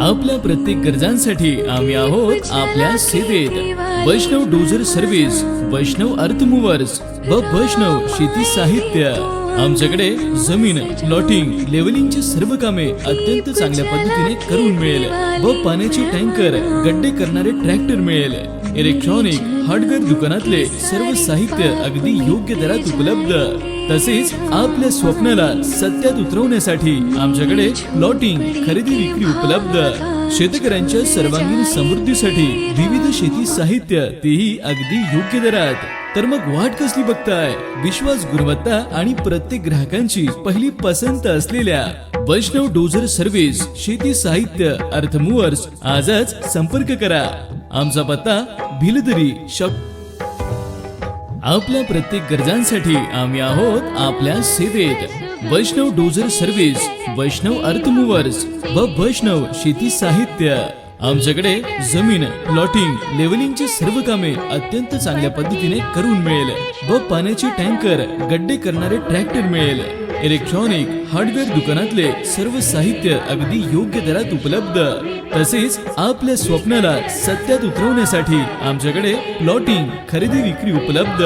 आपल्या प्रत्येक गरजांसाठी आम्ही आहोत आपल्या सेवेत. वैष्णव डोजर सर्व्हिस वैष्णव अर्थ मुव्हर्स व वैष्णव शेती साहित्य. आमच्याकडे जमीन प्लॉटिंग लेवलिंगची सर्व कामे अत्यंत चांगल्या पद्धतीने करून मिळेल व पाण्याचे टँकर गड्डे करणारे ट्रॅक्टर मिळेल. इलेक्ट्रॉनिक हार्डवेअर दुकानातले सर्व साहित्य अगदी योग्य दरात उपलब्ध. तसेच आपल्या स्वप्नाला सत्यात उतरवण्यासाठी आमच्याकडे प्लॉटिंग खरेदी विक्री उपलब्ध. शेतकऱ्यांच्या सर्वांगीण समृद्धीसाठी विविध शेती साहित्य तेही अगदी योग्य दरात. तर मग वाट कसली बघताय? विश्वास गुणवत्ता आणि प्रत्येक ग्राहकांची पहिली पसंत असलेल्या वैष्णव डोजर सर्व्हिस शेती साहित्य अर्थ आजच संपर्क करा. आमचा पत्ता भिलदरी शप. आपल्या प्रत्येक गरजांसाठी आम्ही आहोत आपल्या सेवेत. वैष्णव डोजर सर्व्हिस वैष्णव अर्थ व वैष्णव शेती साहित्य. आमच्याकडे जमीन प्लॉटिंग लेवलिंगची सर्व कामे अत्यंत चांगल्या पद्धतीने करून मिळेल व पाण्याचे टँकर गड्डे करणारे ट्रॅक्टर मिळेल. इलेक्ट्रॉनिक हार्डवेअर दुकानातले सर्व साहित्य अगदी योग्य दरात उपलब्ध. तसेच आपल्या स्वप्नाला सत्यात उतरवण्यासाठी आमच्याकडे प्लॉटिंग खरेदी विक्री उपलब्ध.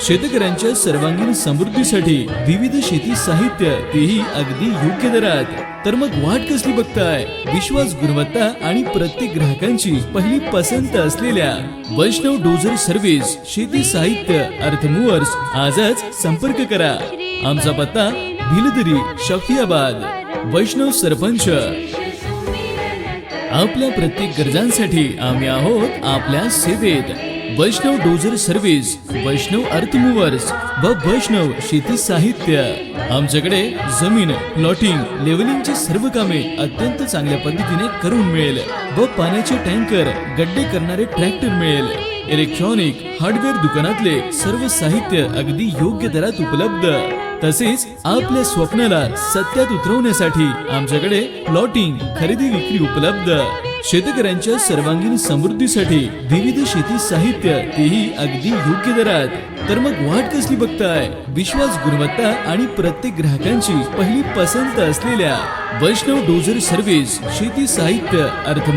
शेतकऱ्यांच्या सर्वांगीण समृद्धीसाठी विविध शेती साहित्य तेही अगदी योग्य दरात. तर मग वाट कसली बघताय? विश्वास गुणवत्ता आणि प्रत्येक ग्राहकांची पहिली पसंत असलेल्या वैष्णव डोजर सर्व्हिस शेती साहित्य अर्थ आजच संपर्क करा. आमचा पत्ता भिलदरी शफियाबाद वैष्णव सरपंच. आपल्या प्रत्येक गरजांसाठी आम्ही आहोत आपल्या सेवेत. वैष्णव डोजर सर्व्हिस वैष्णव अर्थ व वैष्णव शेती साहित्य. आमच्याकडे जमीन प्लॉटिंग लेवलिंगची सर्व कामे अत्यंत चांगल्या पद्धतीने करून मिळेल व पाण्याचे टँकर गड्डे करणारे ट्रॅक्टर मिळेल. इलेक्ट्रॉनिक हार्डवेअर दुकानातले सर्व साहित्य अगदी योग्य दरात उपलब्ध. तसेच आपल्या स्वप्नाला सत्यात उतरवण्यासाठी आमच्याकडे प्लॉटिंग खरेदी विक्री उपलब्ध. शेतकऱ्यांच्या सर्वांगीण समृद्धीसाठी विविध शेती साहित्य तेही अगदी योग्य दरात. तर मग वाट कसली बघताय? विश्वास गुणवत्ता आणि प्रत्येक ग्राहकांची पहिली पसंत असलेल्या वैष्णव डोजर सर्व्हिस शेती साहित्य अर्थ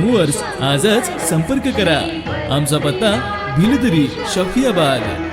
आजच संपर्क करा. आमचा पत्ता भिलदरी शफियाबाद.